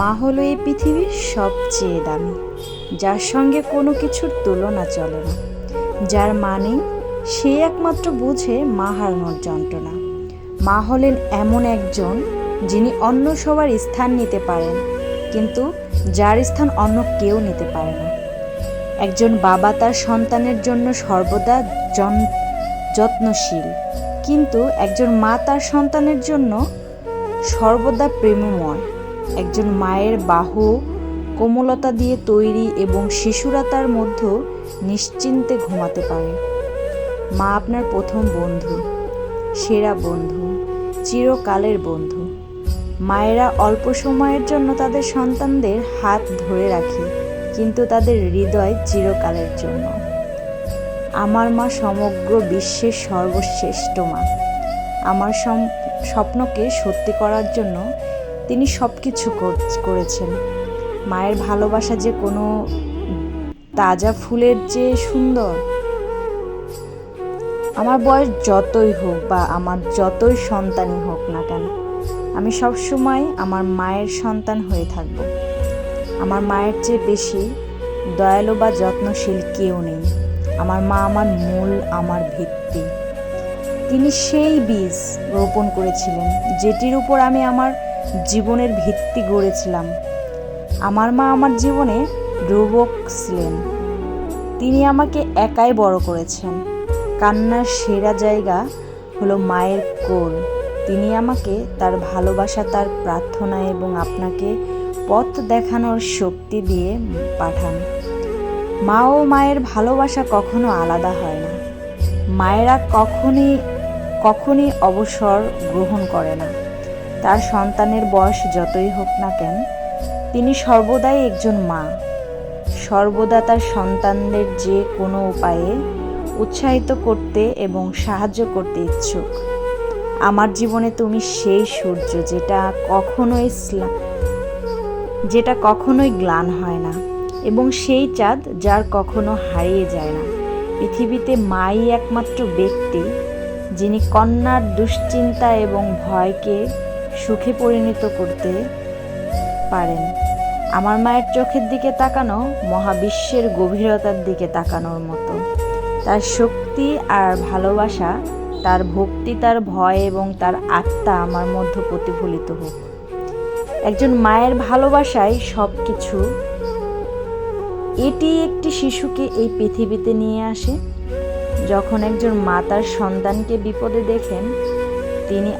মা হলো এই পৃথিবীর সবচেয়ে দামি, যার সঙ্গে কোনো কিছুর তুলনা চলে না। যার মানে সে একমাত্র বুঝে মা হারানোর যন্ত্রণা। মা হলেন এমন একজন যিনি অন্য সবার স্থান নিতে পারেন, কিন্তু যার স্থান অন্য কেউ নিতে পারে না। একজন বাবা তার সন্তানের জন্য সর্বদা যত্নশীল, কিন্তু একজন মা তার সন্তানের জন্য সর্বদা প্রেমময়। একজন মায়ের বাহু কোমলতা দিয়ে তৈরি এবং শিশুরা তার মধ্যে নিশ্চিন্তে ঘুমাতে পারে। মা আপনার প্রথম বন্ধু, সেরা বন্ধু, চিরকালের বন্ধু। মায়েরা অল্প সময়ের জন্য তাদের সন্তানদের হাত ধরে রাখে, কিন্তু তাদের হৃদয় চিরকালের জন্য। আমার মা সমগ্র বিশ্বের সর্বশ্রেষ্ঠ মা। আমার স্বপ্নকে সত্যি করার জন্য তিনি সব কিছু করেছেন। মায়ের ভালোবাসা যে কোনো তাজা ফুলের যে সুন্দর। আমার বয়স যতই হোক বা আমার যতই সন্তানই হোক না কেন, আমি সবসময় আমার মায়ের সন্তান হয়ে থাকব। আমার মায়ের চেয়ে বেশি দয়ালু বা যত্নশীল কেউ নেই। আমার মা আমার মূল, আমার ভিত্তি। তিনি সেই বীজ রোপণ করেছিলেন, যেটির উপর আমি আমার জীবনের ভিত্তি গড়েছিলাম। আমার মা আমার জীবনে রূপক ছিলেন। তিনি আমাকে একাই বড় করেছেন। কান্নার সেরা জায়গা হলো মায়ের কোল। তিনি আমাকে তার ভালোবাসা, তার প্রার্থনা এবং আপনাকে পথ দেখানোর শক্তি দিয়ে পাঠান। মা ও মায়ের ভালোবাসা কখনো আলাদা হয় না। মায়েরা কখনই কখনই অবসর গ্রহণ করে না। তার সন্তানের বয়স যতই হোক না কেন, তিনি সর্বদাই একজন মা। সর্বদা তার সন্তানদের যে কোনো উপায়ে উৎসাহিত করতে এবং সাহায্য করতে ইচ্ছুক। আমার জীবনে তুমি সেই সূর্য যেটা কখনোই যেটা কখনোই গ্লান হয় না এবং সেই চাঁদ যার কখনো হারিয়ে যায় না। পৃথিবীতে মাই একমাত্র ব্যক্তি যিনি কন্যার দুশ্চিন্তা এবং ভয়কে সুখে পরিণত করতে পারেন। আমার মায়ের চোখের দিকে তাকানো, মহাবিশ্বের গভীরতার দিকে তাকানোর মতো। তার শক্তি আর ভালোবাসা, তার ভক্তি, তার ভয় এবং তার আত্মা আমার মধ্যে প্রতিফলিত হোক। একজন মায়ের ভালোবাসায় সব কিছু এটি একটি শিশুকে এই পৃথিবীতে নিয়ে আসে। যখন একজন মা তার সন্তানকে বিপদে দেখেন তিনি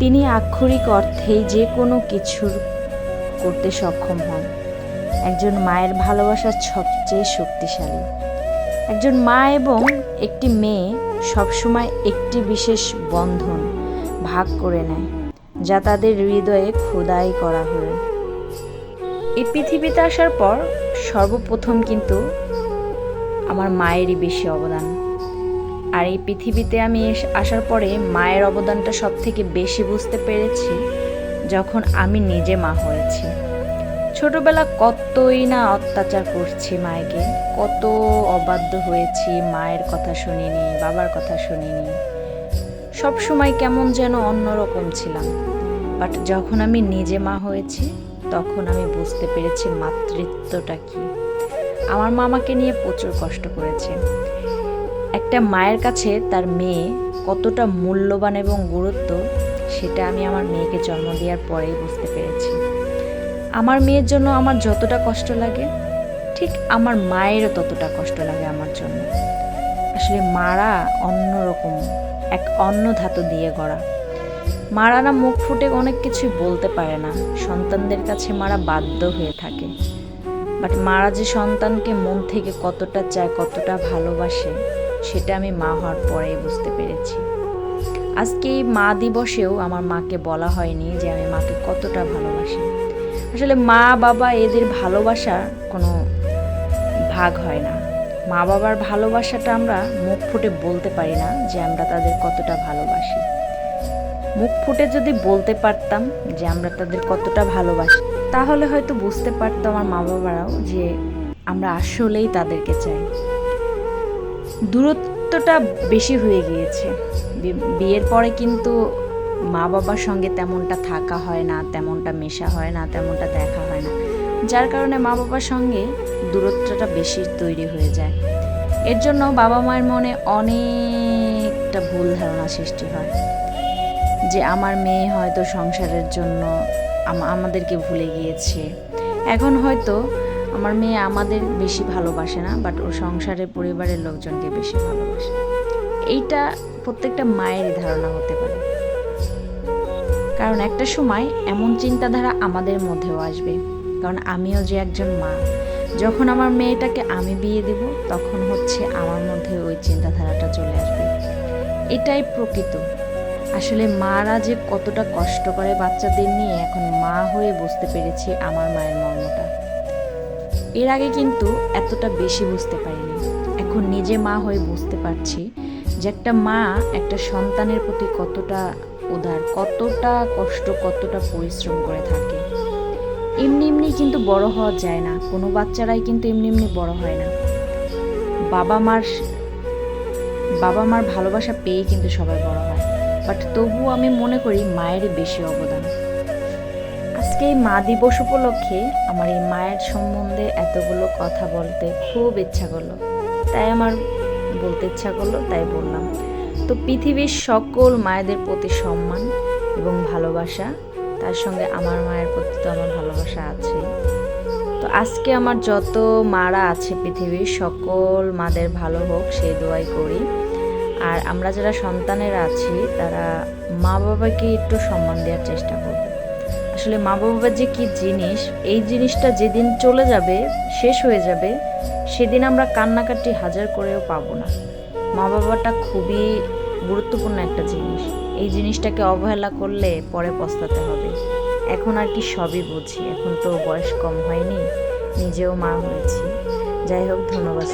তিনি আক্ষরিক অর্থেই যে কোনো কিছুর করতে সক্ষম হন। একজন মায়ের ভালোবাসা সবচেয়ে শক্তিশালী। একজন মা এবং একটি মেয়ে সবসময় একটি বিশেষ বন্ধন ভাগ করে নেয়, যা তাদের হৃদয়ে খোদাই করা হয়। এই পৃথিবীতে আসার পর সর্বপ্রথম কিন্তু আমার মায়েরই বেশি অবদান। আর এই পৃথিবীতে আমি আসার পরে মায়ের অবদানটা সব থেকে বেশি বুঝতে পেরেছি যখন আমি নিজে মা হয়েছি। ছোটবেলা কতই না অত্যাচার করছি মায়েকে, কত অবাধ্য হয়েছি মায়ের কথা শুনিনি, বাবার কথা শুনিনি। সব সময় কেমন যেন অন্যরকম ছিলাম। বাট যখন আমি নিজে মা হয়েছি, তখন আমি বুঝতে পেরেছি মাতৃত্বটা কি। আমার মা আমাকে নিয়ে প্রচুর কষ্ট করেছে। একটা মায়ের কাছে তার মেয়ে কতটা মূল্যবান এবং গুরুত্ব, সেটা আমি আমার মেয়েকে জন্ম দেওয়ার পরেই বুঝতে পেরেছি। আমার মেয়ের জন্য আমার যতটা কষ্ট লাগে, ঠিক আমার মায়েরও ততটা কষ্ট লাগে আমার জন্য। আসলে মারা অন্যরকম, এক অন্য ধাতু দিয়ে গড়া। মারা না মুখ ফুটে অনেক কিছুই বলতে পারে না, সন্তানদের কাছে মারা বাধ্য হয়ে থাকে। বাট মারা যে সন্তানকে মন থেকে কতটা চায়, কতটা ভালোবাসে সেটা আমি মা হওয়ার পরেই বুঝতে পেরেছি। আজকে এই মা দিবসেও আমার মাকে বলা হয়নি যে আমি মাকে কতটা ভালোবাসি। আসলে মা, বাবা এদের ভালোবাসার কোনো ভাগ হয় না। মা, বাবার ভালোবাসাটা আমরা মুখ ফুটে বলতে পারি না যে আমরা তাদের কতটা ভালোবাসি। মুখ ফুটে যদি বলতে পারতাম যে আমরা তাদের কতটা ভালোবাসি, তাহলে হয়তো বুঝতে পারতো আমার মা বাবারাও যে আমরা আসলেই তাদেরকে চাই। দূরত্বটা বেশি হয়ে গিয়েছে। বিয়ের পরে কিন্তু মা বাবার সঙ্গে তেমনটা থাকা হয় না, তেমনটা মেশা হয় না, তেমনটা দেখা হয় না। যার কারণে মা বাবার সঙ্গে দূরত্বটা বেশি তৈরি হয়ে যায়। এর জন্য বাবা মায়ের মনে অনেকটা ভুল ধারণা সৃষ্টি হয়। যে আমার মেয়ে হয়তো সংসারের জন্য আমাদেরকে ভুলে গিয়েছে। এখন হয়তো আমার মেয়ে আমাদের বেশি ভালোবাসে না বাট ওর সংসারের পরিবারের লোকজনকে বেশি ভালোবাসে। এইটা প্রত্যেকটা মায়েরই ধারণা হতে পারে। কারণ একটা সময় এমন চিন্তাধারা আমাদের মধ্যেও আসবে। কারণ আমিও যে একজন মা, যখন আমার মেয়েটাকে আমি বিয়ে দেব, তখন হচ্ছে আমার মধ্যে ওই চিন্তাধারাটা চলে আসবে। এটাই প্রকৃত। আসলে মারা যে কতটা কষ্ট করে বাচ্চাদের নিয়ে এখন মা হয়ে বুঝতে পেরেছি আমার মায়ের মর্মটা। এর আগে কিন্তু এতটা বেশি বুঝতে পারিনি। এখন নিজে মা হয়ে বুঝতে পারছি যে একটা মা একটা সন্তানের প্রতি কতটা উদার, কতটা কষ্ট, কতটা পরিশ্রম করে থাকে। এমনি এমনি কিন্তু বড় হওয়া যায় না। কোনো বাচ্চারাই কিন্তু এমনি এমনি বড় হয় না। বাবা মার বাবা মার ভালোবাসা পেয়ে কিন্তু সবাই বড় হয়। বাট তবুও আমি মনে করি মায়েরই বেশি অবদান। আজকে এই মা দিবস উপলক্ষে আমার এই মায়ের সম্বন্ধে এতগুলো কথা বলতে খুব ইচ্ছা করল। তাই আমার বলতে ইচ্ছা করল, তাই বললাম। তো পৃথিবীর সকল মায়েদের প্রতি সম্মান এবং ভালোবাসা, তার সঙ্গে আমার মায়ের প্রতি তো আমার ভালোবাসা আছে। তো আজকে আমার যত মারা আছে পৃথিবীর, সকল মাদের ভালো হোক সেই দোয়াই করি। আর আমরা যারা সন্তানেরা আছি, তারা মা বাবাকে একটু সম্মান দেওয়ার চেষ্টা করব। আসলে মা বাবা যে কি জিনিস, এই জিনিসটা যেদিন চলে যাবে, শেষ হয়ে যাবে, সেদিন আমরা কান্নাকাটি হাজার করেও পাবো না। মা বাবাটা খুবই গুরুত্বপূর্ণ একটা জিনিস। এই জিনিসটাকে অবহেলা করলে পরে পস্তাতে হবে। এখন আর কি সবই বুঝি। এখন তো বয়স কম হয়নি, নিজেও মা হয়েছি। যাই হোক, ধন্যবাদ